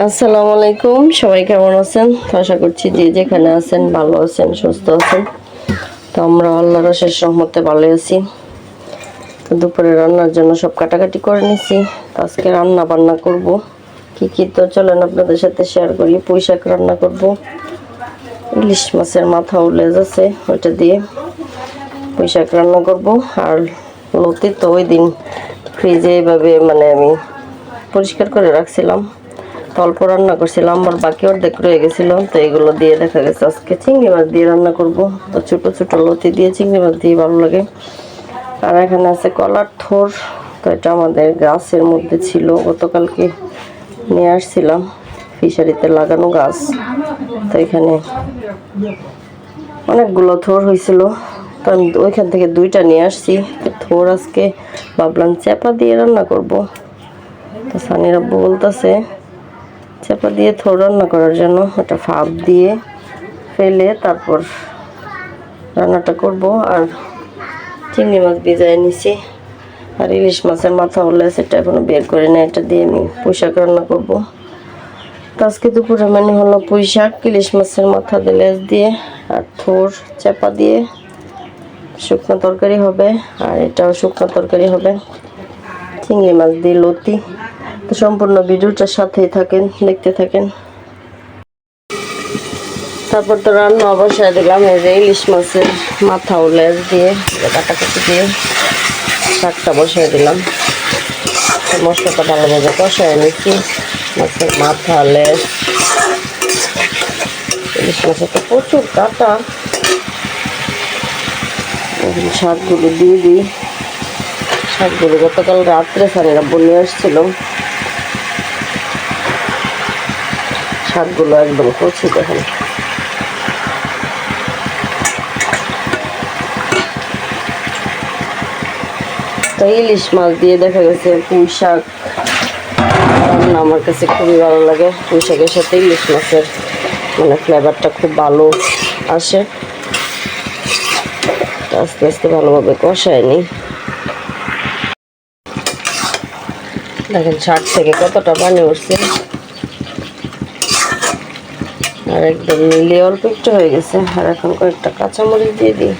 আসসালামু আলাইকুম সবাই কেমন আছেন? আশা করছি যে যেখানে আছেন ভালো আছেন, সুস্থ আছেন। তো আমরা আল্লাহর শেষ রহমতে ভালো আছি। তো দুপুরে রান্নার জন্য সব কাটাকাটি করে নিছি। আজকে রান্না বান্না করব। কি কি তো চলেন আপনাদের সাথে শেয়ার করি। পুঁই শাক রান্না করব। ইলিশ মাছের মাথা ও লেজ আছে, ওইটা দিয়ে পুঁই শাক রান্না করব। আর লতি তো ওই দিন ফ্রিজে এইভাবে মানে আমি পরিষ্কার করে রাখছিলাম। অল্প রান্না করছিলাম, আমার বাকি অর্ধেক রয়ে গেছিল, তো এগুলো দিয়ে দেখা গেছে আজকে চিংড়ি মাছ দিয়ে রান্না করব। তো ছোট ছোট লতি দিয়ে চিংড়ি মাছ দিয়ে ভালো লাগে। আর এখানে আছে কলার থোর, তো এটা আমাদের গাছের মধ্যে ছিল, গতকালকে নিয়ে আসছিলাম, ফিশারিতে লাগানো গাছ। তো এখানে অনেকগুলো থোর হয়েছিল, তো আমি ওইখান থেকে দুইটা নিয়ে আসছি। থোর আজকে ভাবলাম চেপা দিয়ে রান্না করব। তো সানির আব্বু বলতেছে চাপা দিয়ে থোর রান্না করার জন্য ওটা ফাপ দিয়ে ফেলে তারপর রান্নাটা করব আর চিংড়ি মাছ ভিজায় নিছি। আর ইলিশ মাছের মাথা হলে সেটা এখনও বের করে নেয় এটা দিয়ে আমি পুঁইশাক রান্না করব। আজকে দুপুরে মানে হলো পুঁইশাক, ইলিশ মাছের মাথা দিয়ে লেজ দিয়ে আর থোর চাপা দিয়ে শুকনো তরকারি হবে। আর এটাও শুকনো তরকারি হবে। চিংড়ি মাছ দিয়ে লতি। সম্পূর্ণ ভিডিওটার সাথেই থাকেন, দেখতে থাকেন। তারপর তো রান্না অবশ্যই দিলাম, এই যে ইলিশ মাছের মাথা লেজ দিয়ে, কাটাকাটি দিয়ে শাকটা বসিয়ে দিলাম। মশলাটা ভালোভাবে কষায় নিচ্ছি, মাছের মাথা, লেজ। ইলিশ মাছের তো প্রচুর কাটা। শাকগুলো দিয়ে দিই। শাকগুলো গতকাল রাত্রে সানিরা বলে আসছিল। শাকগুলো একদম কচি দেখেন। ইলিশ মাছ দিয়ে দেখা গেছে পুঁই শাক। রান্না আমার কাছে খুবই ভালো লাগে। পুঁই শাকের সাথে ইলিশ মাছের মানে ফ্লেভারটা খুব ভালো আসে। আস্তে আস্তে ভালোভাবে কষায় নিই। দেখেন শাক থেকে কতটা পানি উঠছে। আর একদম মিলিয়ে অল্প একটু হয়ে গেছে। আর এখন কয়েকটা কাঁচামরিচ দিয়ে দিই।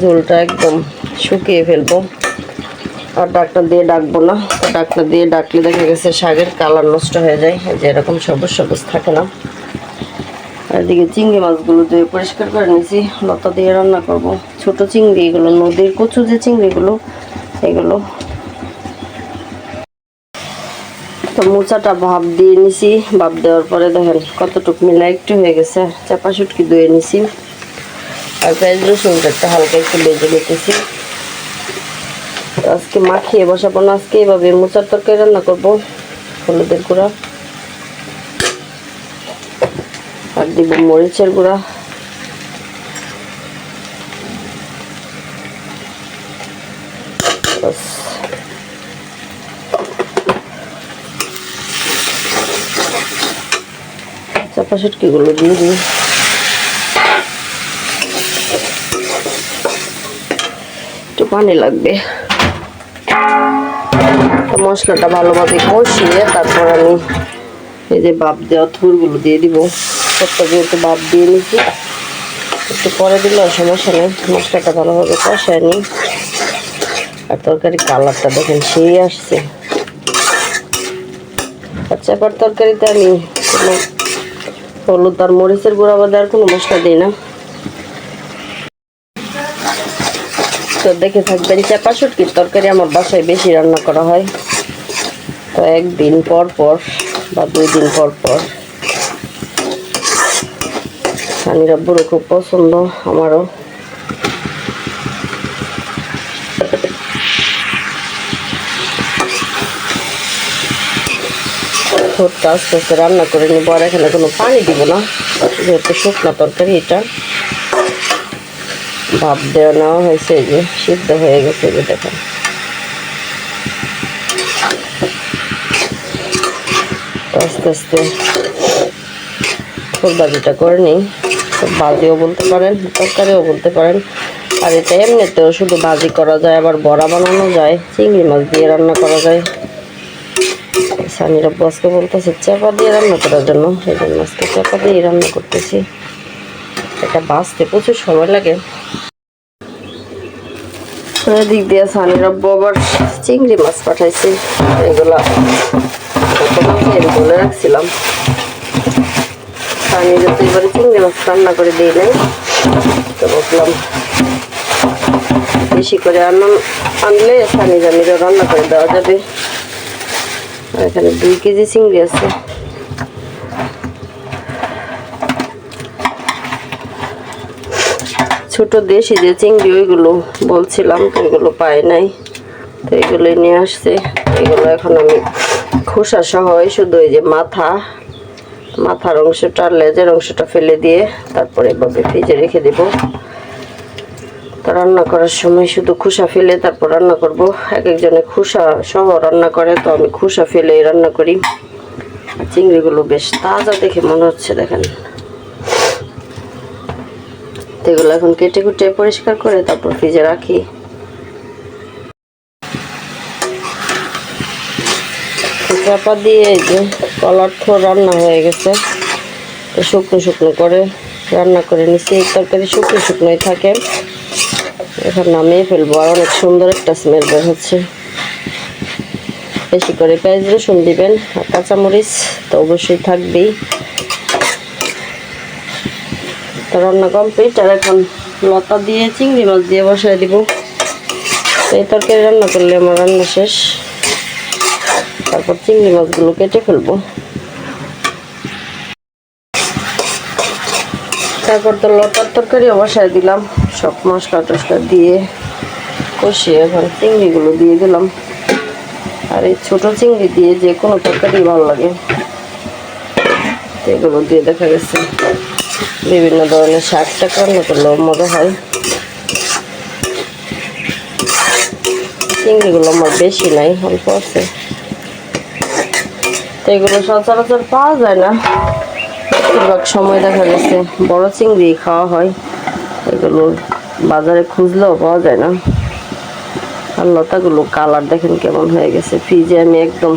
ঝোলটা একদম শুকিয়ে ফেলব। আর ডাকটা দিয়ে ডাকবো না। ডাকটা দিয়ে ডাকলে দেখা গেছে শাকের কালার নষ্ট হয়ে যায়। যে এরকম সবুজ সবুজ থাকে না। আর এদিকে চিংড়ি মাছগুলো দিয়ে পরিষ্কার করে নিয়েছি, লতা দিয়ে রান্না করব। ছোট চিংড়ি এগুলো, নদীর কচু যে চিংড়িগুলো, এগুলো তো মোচাটা ভাপ দিয়ে নিছি, ভাপ দেওয়ার পরে দেখেন কতটুক মিলা একটু হয়ে গেছে। চাপা সুটকি ধুয়ে নিছি। আর পেঁয়াজ রসুনটা একটা হালকা একটু বেজে নিতেছি। আজকে মাখিয়ে বসাবো না, আজকে এভাবে মোচার তরকারি রান্না করব, হলুদের গুঁড়া। আর দিব মরিচের গুঁড়া। বাস। চাপা সুটকিগুলো দিয়ে দিই একটু পানি লাগবে। মশলাটা ভালোভাবে কষিয়ে তারপর আমি এই যে বাপ দেওয়া থুরগুলো দিয়ে দিব। সবটা যেহেতু বাপ দিয়ে নিচ্ছি একটু পরে দিলেও সমস্যা নেই। মশলাটা ভালোভাবে কষায় নিই। আর তরকারি কালারটা দেখেন, সেই আসছে। আচ্ছা এবার তরকারিতে আমি হলুদ আর মরিচের গুঁড়া বাদে আর কোনো মশলা দিই না। তো দেখে থাকবেন, চাপা শুটকির তরকারি আমার বাসায় বেশি রান্না করা হয়। তো একদিন পর পর বা দুই দিন পর পর। রানী রব্বুরও খুব পছন্দ আমারও। ঠোঁটটা আস্তে আস্তে রান্না করে নিব। আর এখানে কোনো পানি দিব না, যেহেতু শুকনো তরকারি এটা। ভাপ দেওয়া নেওয়া হয়েছে, এই যে সিদ্ধ হয়ে গেছে, এই যে দেখেন। আস্তে আস্তে ফুলবাজিটা করে নিই। বাজিও বলতে পারেন, তরকারিও বলতে পারেন। আর এটা এমনিতেও শুধু ভাজি করা যায়, আবার বড়া বানানো যায়, চিংড়ি মাছ দিয়ে রান্না করা যায়। সানির আব্বু আজকে বলতেছে, চাপা দিয়ে রান্না করার জন্য। এই জন্য আজকে চাপা দিয়ে রান্না করতেছি। এটা বাঁচতে প্রচুর সময় লাগে। দিক দিয়ে সানির আব্বু আবার চিংড়ি মাছ পাঠাইছে। এগুলা বলে রাখছিলাম। সানি যাতে এবারে চিংড়ি মাছ রান্না করে দিই নাই, তো বললাম, বেশি করে আনলাম আনলে সানি জানিরও রান্না করে দেওয়া যাবে। এখানে দুই কেজি চিংড়ি আছে। ছোট দেশি যে চিংড়ি, ওইগুলো বলছিলাম তো, ওইগুলো পাই নাই। তো এগুলো নিয়ে আসছে। এগুলো এখন আমি খোসা সহ শুধু ওই যে মাথা, মাথার অংশটা, লেজের অংশটা ফেলে দিয়ে তারপরে এভাবে ফ্রিজে রেখে দেব। তো রান্না করার সময় শুধু খোসা ফেলে তারপর রান্না করব। এক একজনে খোসা সহ রান্না করে, তো আমি খোসা ফেলে রান্না করি। চিংড়িগুলো বেশ তাজা দেখে মনে হচ্ছে, দেখেন। এগুলো এখন কেটে কুটে পরিষ্কার করে তারপর ফ্রিজে রাখি। চাপা দিয়ে যে কলার রান্না হয়ে গেছে। শুকনো শুকনো করে রান্না করে নিচ্ছি। তরকারি শুকনো শুকনোই থাকে। এখন নামিয়ে ফেলব, আর অনেক সুন্দর একটা স্মেল বের হচ্ছে। বেশি করে পেঁয়াজ রসুন দিবেন আর কাঁচামরিচ তো অবশ্যই থাকবেই। রান্না কমপ্লিট আর এখন লতা দিয়ে, চিংড়ি মাছ দিয়ে বসায় দিব। এই তরকারি রান্না করলে আমার রান্না শেষ। তারপর চিংড়ি মাছগুলো কেটে ফেলব। তারপর তো লতার তরকারি বসায় দিলাম। সব মশলা টসলা দিয়ে কষিয়ে এখন চিংড়িগুলো দিয়ে দিলাম। আর এই ছোটো চিংড়ি দিয়ে যে কোনো তরকারি ভালো লাগে। এগুলো দিয়ে দেখা গেছে বিভিন্ন ধরনের শাক টাক রান্না করলেও মজা হয়। চিংড়িগুলো আমার বেশি নাই, অল্প আছে। এগুলো সচরাচর পাওয়া যায় না। বেশিরভাগ সময় দেখা গেছে বড় চিংড়ি খাওয়া হয়। এগুলো বাজারে খুঁজলেও পাওয়া যায় না। আর লতাগুলো কালার দেখেন কেমন হয়ে গেছে। ফ্রিজে আমি একদম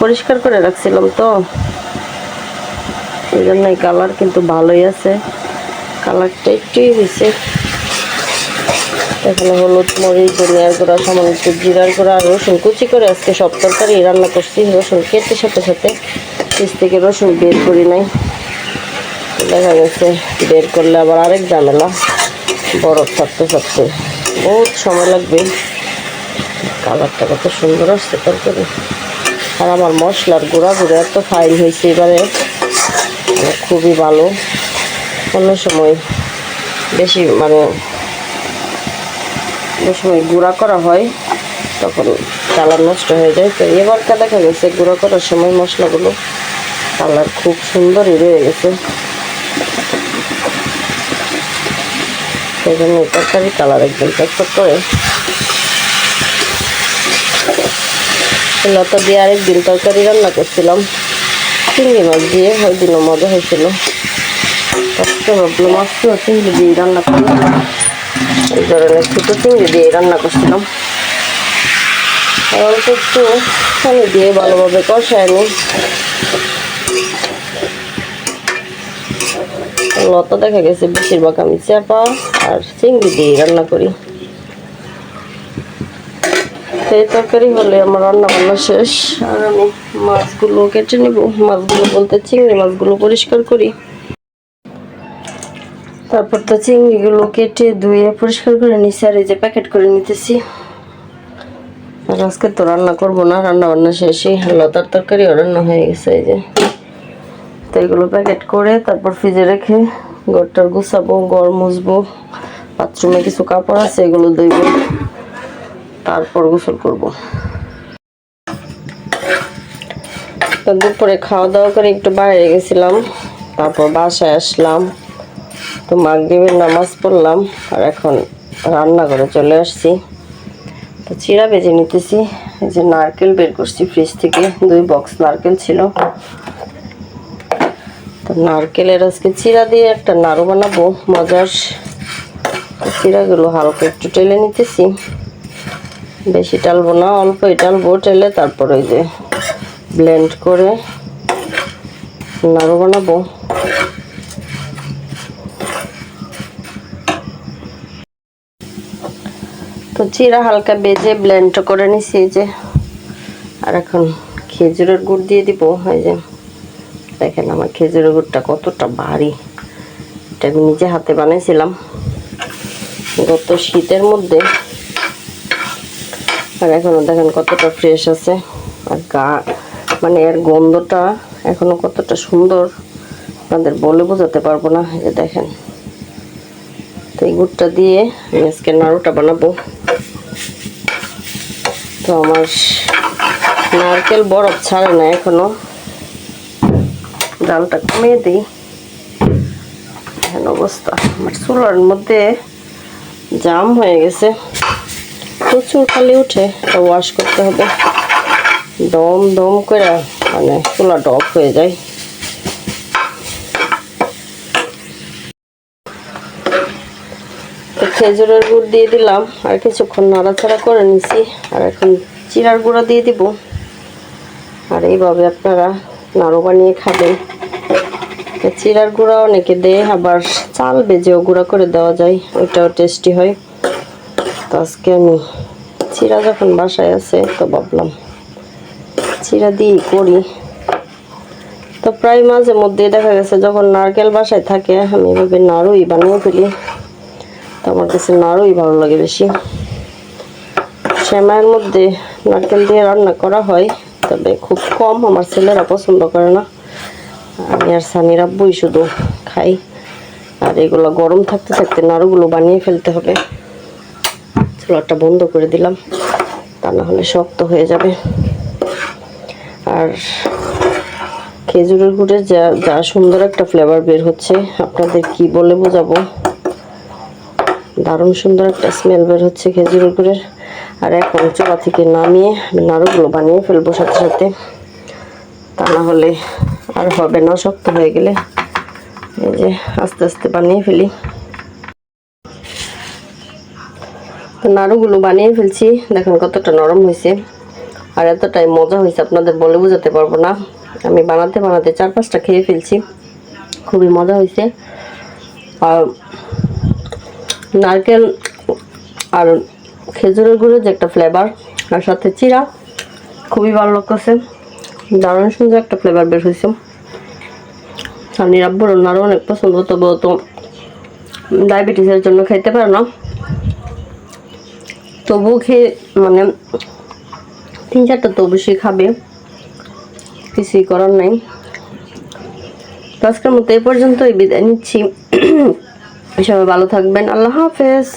পরিষ্কার করে রাখছিলাম তো। এই জন্য কালার কিন্তু ভালোই আছে। কালারটা একটুই হয়েছে এখানে হলুদ, মরিচ, ধনিয়ার গুঁড়া, সামান্য একটু জিরার গুঁড়া, আর রসুন কুচি করে আজকে সব তরকারি রান্না করছি। রসুন কেটে সাথে সাথে ফ্রিজ থেকে রসুন বের করি নাই। দেখা গেছে বের করলে আবার আরেক ঝামেলা। বরফ থাকতে থাকতে। বহুত সময় লাগবে। কালারটা কত সুন্দর আসছে তরকারি আর আমার মশলার গুঁড়া গুঁড়া এত ফাইন হয়েছে এবারে। মানে খুবই ভালো। অন্য সময় বেশি মানে যে সময় গুঁড়া করা হয়, তখন কালার নষ্ট হয়ে যায়। তো এবারটা দেখা গেছে গুঁড়া করার সময় মশলাগুলো কালার খুব সুন্দরই রয়ে গেছে। সেই জন্য তরকারি কালার একদম চকচক করে। লতা দিয়ে আরেকদিন তরকারি রান্না করছিলাম। চিংড়ি মাছ দিয়ে ওই দিনও মজা হয়েছিল। আজকে ভাবলাম চিংড়ি দিয়ে রান্না করলাম। এই ধরনের ছোটো চিংড়ি দিয়ে রান্না করছিলাম। আর অল্প একটু দিয়ে ভালোভাবে কষায় নি লতা দেখা গেছে, বেশিরভাগ আমি চাপা আর চিংড়ি দিয়ে রান্না করি। সেই তরকারি হলে আমার রান্না বান্না শেষ, আর আমি মাছগুলো কেটে নেব। মাছগুলো বলতে চিংড়ি মাছগুলো পরিষ্কার করি। তারপর তো চিংড়িগুলো কেটে ধুয়ে পরিষ্কার করে নিচ্ছি আর এই যে প্যাকেট করে নিতেছি। আর আজকে তো রান্না করব না রান্না বান্না শেষই। লতার তরকারিও রান্না হয়ে গেছে, এই যে। তো এগুলো প্যাকেট করে তারপর ফ্রিজে রেখে ঘরটার গুছাবো, ঘর মুছবো বাথরুমে কিছু কাপড় আছে, এগুলো ধুইব, তারপর গোসল করব। দুপুরে খাওয়া দাওয়া করে একটু বাইরে গেছিলাম, তারপর বাসায় আসলাম, তো মাগরিবের নামাজ পড়লাম, আর এখন রান্না করে চলে আসছি। তো চিরা বেজে নিতেছি, এই যে নারকেল বের করছি ফ্রিজ থেকে, দুই বক্স নারকেল ছিল। তো নারকেলের আজকে চিরা দিয়ে একটা নাড়ু বানাবো, মজার। চিরাগুলো হালকা একটু টেলে নিতেছি। বেশি টালবো না, অল্পই টালবো, টেলে তারপর ওই যে ব্লেন্ড করে নাড়ু বানাবো। তো চিরা হালকা বেজে ব্লেন্ড করে নিছি যে। আর এখন খেজুরের গুড় দিয়ে দিব, এই যে। দেখেন আমার খেজুরের গুড়টা কতটা ভারী। এটা আমি নিজে হাতে বানিয়েছিলাম গত শীতের মধ্যে। আর এখনও দেখেন কতটা ফ্রেশ আছে। আর গা মানে এর গন্ধটা এখনও কতটা সুন্দর। আপনাদের বলে বোঝাতে পারব না, এই যে দেখেন। তো এই গুড়টা দিয়ে আমি আজকে নাড়ুটা বানাবো। তো আমার নারকেল বরফ ছাড়ে না এখনও। ডালটা কমিয়ে দিই। অবস্থা। আমার চুলার মধ্যে জাম হয়ে গেছে। প্রচুর খালি উঠে ওয়াশ করতে হবে। দম দম করে মানে চুলা ডপ হয়ে যায়। খেজুরের গুড় দিয়ে দিলাম, আর কিছুক্ষণ নাড়াচাড়া করে নিছি। আর এখন চিরার গুঁড়া দিয়ে দিব। আর এইভাবে আপনারা নাড়ু বানিয়ে খাবেন। চিরার গুঁড়া অনেকে দেয় আবার চাল বেজেও গুঁড়া করে দেওয়া যায়, ওইটাও টেস্টি হয়। তো আজকে আমি চিরা যখন বাসায় আছে, তো ভাবলাম চিরা দিয়েই করি। তো প্রায় মাঝে মধ্যে দেখা গেছে, যখন নারকেল বাসায় থাকে, আমি এভাবে নাড়ুই বানিয়ে ফেলি। তো আমার কাছে নাড়ুই ভালো লাগে বেশি। শ্যামাইয়ের মধ্যে নারকেল দিয়ে রান্না করা হয়, তবে খুব কম, আমার ছেলেরা পছন্দ করে না। আমি আর সানির আব্বুই শুধু খাই। আর এগুলো গরম থাকতে থাকতে নাড়ুগুলো বানিয়ে ফেলতে হবে। চুলাটা বন্ধ করে দিলাম, তা না হলে শক্ত হয়ে যাবে। আর খেজুরের গুড়ের যা যা সুন্দর একটা ফ্লেভার বের হচ্ছে, আপনাদের কি বলে বোঝাবো? দারুণ সুন্দর একটা স্মেল বের হচ্ছে খেজুরের গুড়ের। আর এখন চোলা থেকে নামিয়ে নাড়ুগুলো বানিয়ে ফেলব সাথে সাথে। তা না হলে আর হবে না, শক্ত হয়ে গেলে এই যে আস্তে আস্তে বানিয়ে ফেলি। তো নাড়ুগুলো বানিয়ে ফেলছি, দেখেন কতটা নরম হয়েছে। আর এতটাই মজা হয়েছে, আপনাদের বলে বোঝাতে পারব না। আমি বানাতে বানাতে চার পাঁচটা খেয়ে ফেলছি, খুবই মজা হয়েছে। আর নারকেল আর খেজুরের গুঁড়োর যে একটা ফ্লেভার আর সাথে চিরা খুবই ভালো লাগতেছে। দারুণ সুন্দর একটা ফ্লেভার বের হয়েছে। আর নিরাব্বর ওনারও অনেক পছন্দ ডায়াবেটিসের জন্য খাইতে পারে না। তবুও খেয়ে মানে তিন চারটা তো অবশ্যই খাবে, কিছুই করার নাই। আজকের মতো এই পর্যন্তই, বিদায় নিচ্ছি। সবাই ভালো থাকবেন, আল্লাহ হাফেজ।